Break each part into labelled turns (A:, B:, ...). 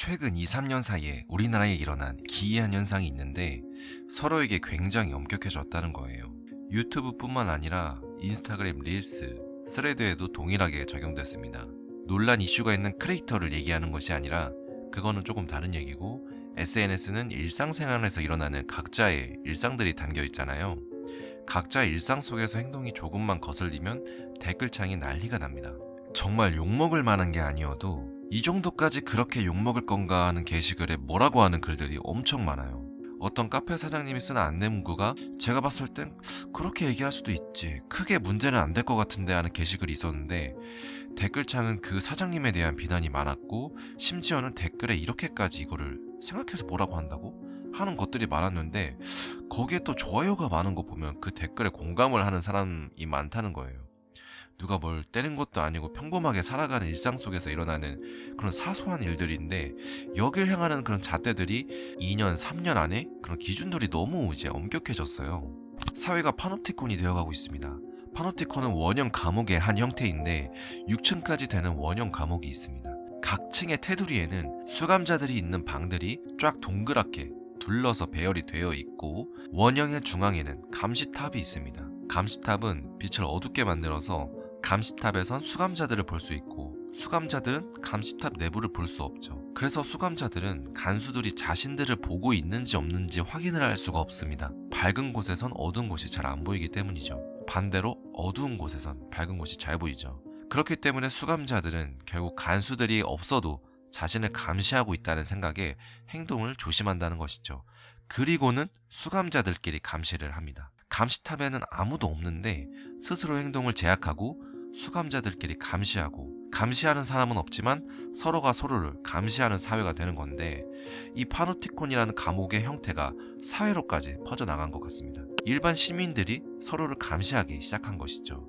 A: 최근 2, 3년 사이에 우리나라에 일어난 기이한 현상이 있는데 서로에게 굉장히 엄격해졌다는 거예요. 유튜브뿐만 아니라 인스타그램 릴스, 스레드에도 동일하게 적용됐습니다. 논란 이슈가 있는 크리에이터를 얘기하는 것이 아니라 그거는 조금 다른 얘기고 SNS는 일상생활에서 일어나는 각자의 일상들이 담겨 있잖아요. 각자의 일상 속에서 행동이 조금만 거슬리면 댓글창이 난리가 납니다. 정말 욕먹을 만한 게 아니어도 이 정도까지 그렇게 욕먹을 건가 하는 게시글에 뭐라고 하는 글들이 엄청 많아요. 어떤 카페 사장님이 쓴 안내 문구가 제가 봤을 땐 그렇게 얘기할 수도 있지. 크게 문제는 안 될 것 같은데 하는 게시글이 있었는데 댓글창은 그 사장님에 대한 비난이 많았고 심지어는 댓글에 이렇게까지 이거를 생각해서 뭐라고 한다고? 하는 것들이 많았는데 거기에 또 좋아요가 많은 거 보면 그 댓글에 공감을 하는 사람이 많다는 거예요. 누가 뭘 때린 것도 아니고 평범하게 살아가는 일상 속에서 일어나는 그런 사소한 일들인데 여길 향하는 그런 잣대들이 2년, 3년 안에 그런 기준들이 너무 이제 엄격해졌어요. 사회가 파노티콘이 되어가고 있습니다. 파노티콘은 원형 감옥의 한 형태인데 6층까지 되는 원형 감옥이 있습니다. 각 층의 테두리에는 수감자들이 있는 방들이 쫙 동그랗게 둘러서 배열이 되어 있고 원형의 중앙에는 감시탑이 있습니다. 감시탑은 빛을 어둡게 만들어서 감시탑에선 수감자들을 볼 수 있고 수감자들은 감시탑 내부를 볼 수 없죠. 그래서 수감자들은 간수들이 자신들을 보고 있는지 없는지 확인을 할 수가 없습니다. 밝은 곳에선 어두운 곳이 잘 안 보이기 때문이죠. 반대로 어두운 곳에선 밝은 곳이 잘 보이죠. 그렇기 때문에 수감자들은 결국 간수들이 없어도 자신을 감시하고 있다는 생각에 행동을 조심한다는 것이죠. 그리고는 수감자들끼리 감시를 합니다. 감시탑에는 아무도 없는데 스스로 행동을 제약하고 수감자들끼리 감시하고 감시하는 사람은 없지만 서로가 서로를 감시하는 사회가 되는 건데 이 파노티콘이라는 감옥의 형태가 사회로까지 퍼져나간 것 같습니다. 일반 시민들이 서로를 감시하기 시작한 것이죠.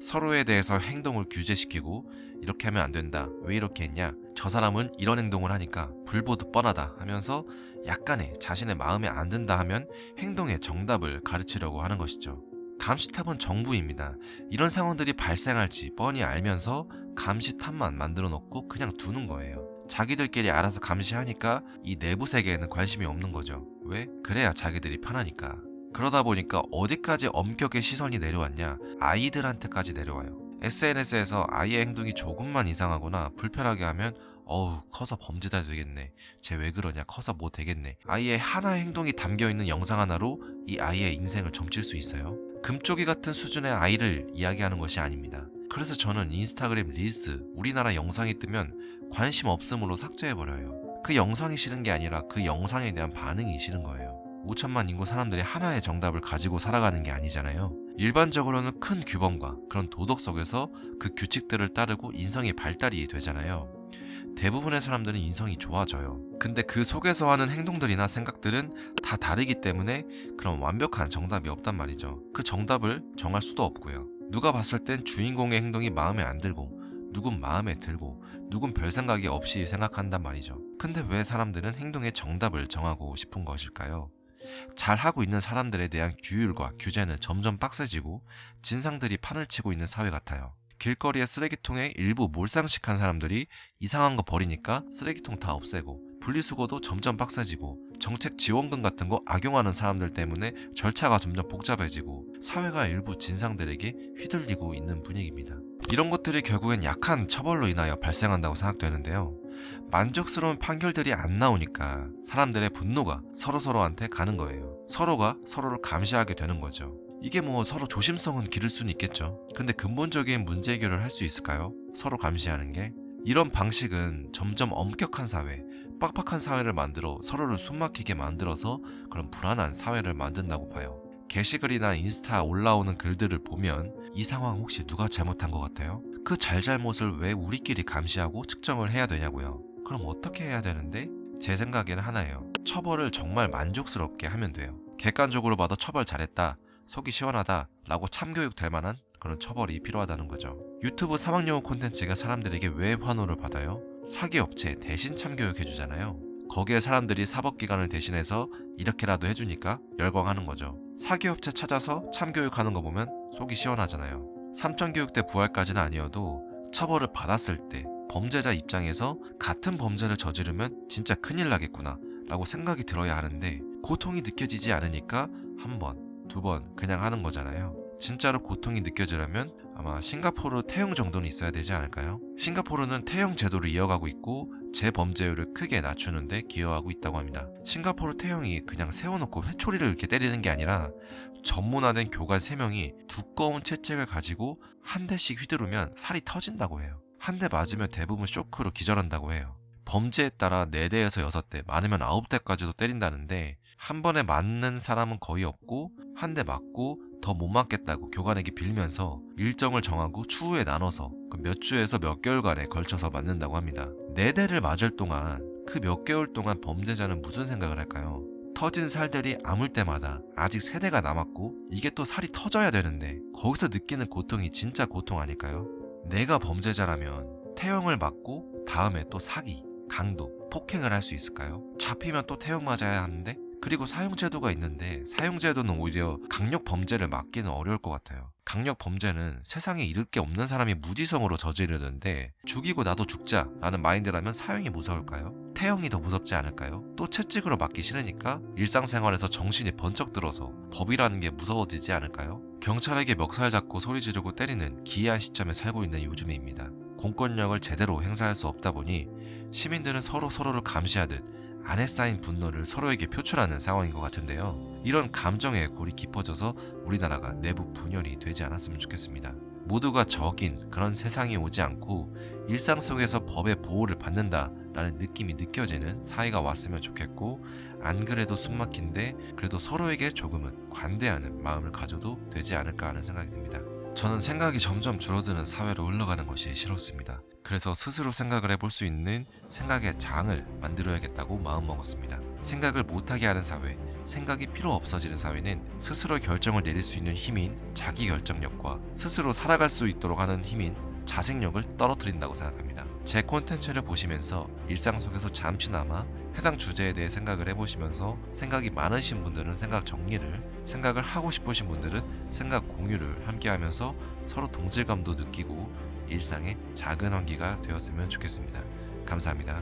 A: 서로에 대해서 행동을 규제시키고 이렇게 하면 안 된다. 왜 이렇게 했냐? 저 사람은 이런 행동을 하니까 불보듯 뻔하다 하면서 약간의 자신의 마음에 안 든다 하면 행동의 정답을 가르치려고 하는 것이죠. 감시탑은 정부입니다. 이런 상황들이 발생할지 뻔히 알면서 감시탑만 만들어 놓고 그냥 두는 거예요. 자기들끼리 알아서 감시하니까 이 내부 세계에는 관심이 없는 거죠. 왜? 그래야 자기들이 편하니까. 그러다 보니까 어디까지 엄격의 시선이 내려왔냐? 아이들한테까지 내려와요. SNS에서 아이의 행동이 조금만 이상하거나 불편하게 하면 어우 커서 범죄자 되겠네. 쟤 왜 그러냐? 커서 뭐 되겠네. 아이의 하나의 행동이 담겨 있는 영상 하나로 이 아이의 인생을 점칠 수 있어요. 금쪽이 같은 수준의 아이를 이야기하는 것이 아닙니다. 그래서 저는 인스타그램 릴스 우리나라 영상이 뜨면 관심 없음으로 삭제해버려요. 그 영상이 싫은 게 아니라 그 영상에 대한 반응이 싫은 거예요. 5천만 인구 사람들이 하나의 정답을 가지고 살아가는 게 아니잖아요. 일반적으로는 큰 규범과 그런 도덕 속에서 그 규칙들을 따르고 인성이 발달이 되잖아요. 대부분의 사람들은 인성이 좋아져요. 근데 그 속에서 하는 행동들이나 생각들은 다 다르기 때문에 그런 완벽한 정답이 없단 말이죠. 그 정답을 정할 수도 없고요. 누가 봤을 땐 주인공의 행동이 마음에 안 들고 누군 마음에 들고 누군 별 생각이 없이 생각한단 말이죠. 근데 왜 사람들은 행동의 정답을 정하고 싶은 것일까요? 잘하고 있는 사람들에 대한 규율과 규제는 점점 빡세지고 진상들이 판을 치고 있는 사회 같아요. 길거리에 쓰레기통에 일부 몰상식한 사람들이 이상한 거 버리니까 쓰레기통 다 없애고 분리수거도 점점 빡세지고 정책 지원금 같은 거 악용하는 사람들 때문에 절차가 점점 복잡해지고 사회가 일부 진상들에게 휘둘리고 있는 분위기입니다. 이런 것들이 결국엔 약한 처벌로 인하여 발생한다고 생각되는데요. 만족스러운 판결들이 안 나오니까 사람들의 분노가 서로서로한테 가는 거예요. 서로가 서로를 감시하게 되는 거죠. 이게 뭐 서로 조심성은 기를 수는 있겠죠. 근데 근본적인 문제 해결을 할 수 있을까요? 서로 감시하는 게? 이런 방식은 점점 엄격한 사회, 빡빡한 사회를 만들어 서로를 숨막히게 만들어서 그런 불안한 사회를 만든다고 봐요. 게시글이나 인스타 올라오는 글들을 보면 이 상황 혹시 누가 잘못한 것 같아요? 그 잘잘못을 왜 우리끼리 감시하고 측정을 해야 되냐고요. 그럼 어떻게 해야 되는데? 제 생각에는 하나예요. 처벌을 정말 만족스럽게 하면 돼요. 객관적으로 봐도 처벌 잘했다. 속이 시원하다 라고 참교육 될 만한 그런 처벌이 필요하다는 거죠. 유튜브 사막여우 콘텐츠가 사람들에게 왜 환호를 받아요? 사기업체 대신 참교육해주잖아요. 거기에 사람들이 사법기관을 대신해서 이렇게라도 해주니까 열광하는 거죠. 사기업체 찾아서 참교육하는 거 보면 속이 시원하잖아요. 삼천교육대 부활까지는 아니어도 처벌을 받았을 때 범죄자 입장에서 같은 범죄를 저지르면 진짜 큰일 나겠구나 라고 생각이 들어야 하는데 고통이 느껴지지 않으니까 한 번, 두 번 그냥 하는 거잖아요. 진짜로 고통이 느껴지려면 아마 싱가포르 태형 정도는 있어야 되지 않을까요? 싱가포르는 태형 제도를 이어가고 있고 재범죄율을 크게 낮추는데 기여하고 있다고 합니다. 싱가포르 태형이 그냥 세워놓고 회초리를 이렇게 때리는 게 아니라 전문화된 교관 3명이 두꺼운 채찍을 가지고 한 대씩 휘두르면 살이 터진다고 해요. 한 대 맞으면 대부분 쇼크로 기절한다고 해요. 범죄에 따라 4대에서 6대, 많으면 9대까지도 때린다는데 한 번에 맞는 사람은 거의 없고 한 대 맞고 더 못 맞겠다고 교관에게 빌면서 일정을 정하고 추후에 나눠서 그몇 주에서 몇 개월간에 걸쳐서 맞는다고 합니다. 4대를 맞을 동안 그 몇 개월 동안 범죄자는 무슨 생각을 할까요? 터진 살들이 아물 때마다 아직 세대가 남았고 이게 또 살이 터져야 되는데 거기서 느끼는 고통이 진짜 고통 아닐까요? 내가 범죄자라면 태형을 맞고 다음에 또 사기, 강도, 폭행을 할 수 있을까요? 잡히면 또 태형 맞아야 하는데 그리고 사형제도가 있는데 사형제도는 오히려 강력 범죄를 막기는 어려울 것 같아요. 강력 범죄는 세상에 잃을 게 없는 사람이 무지성으로 저지르는데 죽이고 나도 죽자라는 마인드라면 사형이 무서울까요? 태형이 더 무섭지 않을까요? 또 채찍으로 맞기 싫으니까 일상생활에서 정신이 번쩍 들어서 법이라는 게 무서워지지 않을까요? 경찰에게 멱살 잡고 소리 지르고 때리는 기이한 시점에 살고 있는 요즘입니다. 공권력을 제대로 행사할 수 없다 보니 시민들은 서로 서로를 감시하듯 안에 쌓인 분노를 서로에게 표출하는 상황인 것 같은데요. 이런 감정에 골이 깊어져서 우리나라가 내부 분열이 되지 않았으면 좋겠습니다. 모두가 적인 그런 세상이 오지 않고 일상 속에서 법의 보호를 받는다라는 느낌이 느껴지는 사회가 왔으면 좋겠고 안 그래도 숨막힌데 그래도 서로에게 조금은 관대하는 마음을 가져도 되지 않을까 하는 생각이 듭니다. 저는 생각이 점점 줄어드는 사회로 흘러가는 것이 싫었습니다. 그래서 스스로 생각을 해볼 수 있는 생각의 장을 만들어야겠다고 마음먹었습니다. 생각을 못하게 하는 사회, 생각이 필요 없어지는 사회는 스스로 결정을 내릴 수 있는 힘인 자기 결정력과 스스로 살아갈 수 있도록 하는 힘인 자생력을 떨어뜨린다고 생각합니다. 제 콘텐츠를 보시면서 일상 속에서 잠시나마 해당 주제에 대해 생각을 해보시면서 생각이 많으신 분들은 생각 정리를, 생각을 하고 싶으신 분들은 생각 공유를 함께 하면서 서로 동질감도 느끼고 일상의 작은 환기가 되었으면 좋겠습니다. 감사합니다.